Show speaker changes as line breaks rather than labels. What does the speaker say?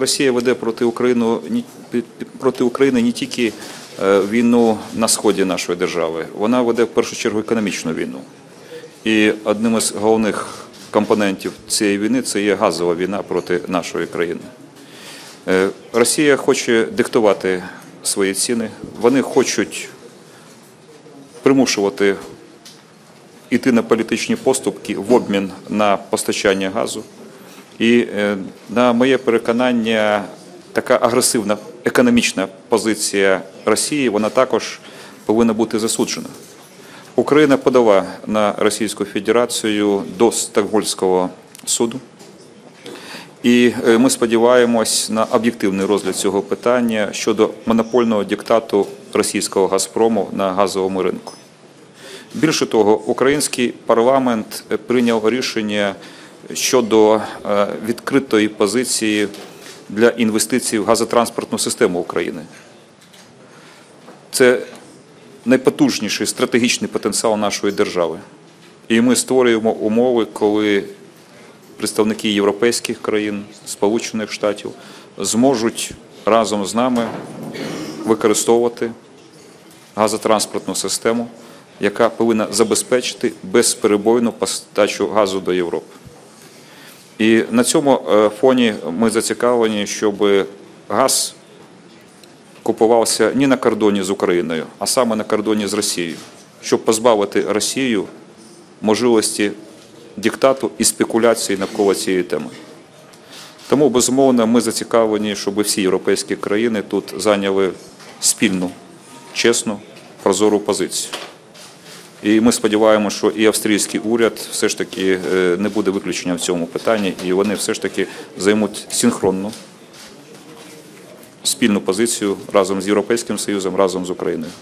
Росія веде проти України проти України не тільки е, війну на сході нашої держави, вона веде в першу чергу економічну війну. І одним із головних компонентів цієї війни це є газова війна проти нашої країни. Е, Росія хоче диктувати свої ціни, вони хочуть примушувати йти на політичні поступки в обмін на постачання газу. І е, на моє переконання, така агресивна економічна позиція Росії вона також повинна бути засуджена. Україна подала на Російську Федерацію до Стокгольмського суду. І е, ми сподіваємось на об'єктивний розгляд цього питання щодо монопольного диктату російського Газпрому на газовому ринку. Більше того, український парламент е, прийняв рішення щодо е, відкритої позиції для інвестицій в газотранспортну систему України. Це найпотужніший стратегічний потенціал нашої держави. І ми створюємо умови, коли представники європейських країн, Сполучених Штатів зможуть разом з нами використовувати газотранспортну систему, яка повинна забезпечити безперебойну постачу газу до Європи. І на цьому е, фоні ми зацікавлені, щоб газ купувався не на кордоні з Україною, а саме на кордоні з Росією, щоб позбавити Росію можливості диктату і спекуляції навколо цієї теми. Тому, безумовно, ми зацікавлені, щоб всі європейські країни тут зайняли спільну, чесну, прозору позицію. І ми сподіваємося, що і австрійський уряд все ж таки е, не буде виключення в цьому питанні, і вони все ж таки займуть синхронну спільну позицію разом з Європейським Союзом, разом з Україною.